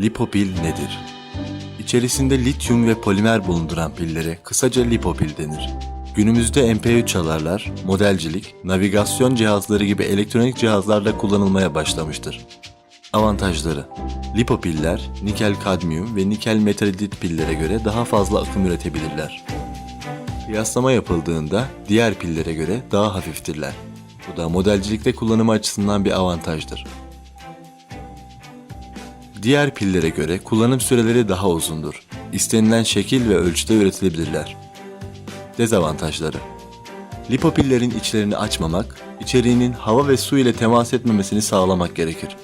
Lipopil nedir? İçerisinde lityum ve polimer bulunduran pillere kısaca lipopil denir. Günümüzde MP3 çalarlar, modelcilik, navigasyon cihazları gibi elektronik cihazlarda kullanılmaya başlamıştır. Avantajları Lipopiller, nikel kadmiyum ve nikel metaldit pillere göre daha fazla akım üretebilirler. Kıyaslama yapıldığında diğer pillere göre daha hafiftirler. Bu da modelcilikte kullanımı açısından bir avantajdır. Diğer pillere göre kullanım süreleri daha uzundur. İstenilen şekil ve ölçüde üretilebilirler. Dezavantajları Lipopillerin içlerini açmamak, içeriğinin hava ve su ile temas etmemesini sağlamak gerekir.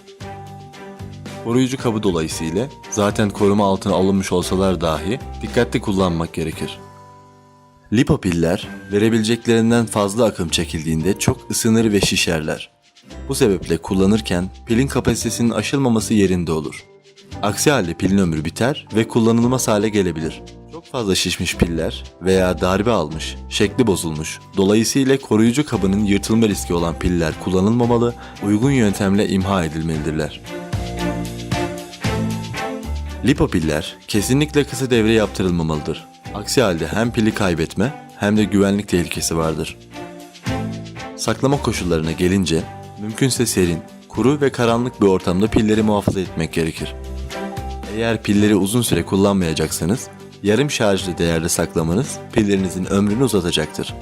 Koruyucu kabı dolayısıyla zaten koruma altına alınmış olsalar dahi dikkatli kullanmak gerekir. Lipopiller verebileceklerinden fazla akım çekildiğinde çok ısınır ve şişerler. Bu sebeple kullanırken pilin kapasitesinin aşılmaması yerinde olur. Aksi halde pilin ömrü biter ve kullanılmaz hale gelebilir. Çok fazla şişmiş piller veya darbe almış, şekli bozulmuş, dolayısıyla koruyucu kabının yırtılma riski olan piller kullanılmamalı, uygun yöntemle imha edilmelidirler. Lipopiller kesinlikle kısa devre yaptırılmamalıdır. Aksi halde hem pili kaybetme hem de güvenlik tehlikesi vardır. Saklama koşullarına gelince mümkünse serin, kuru ve karanlık bir ortamda pilleri muhafaza etmek gerekir. Eğer pilleri uzun süre kullanmayacaksanız yarım şarjlı değerde saklamanız pillerinizin ömrünü uzatacaktır.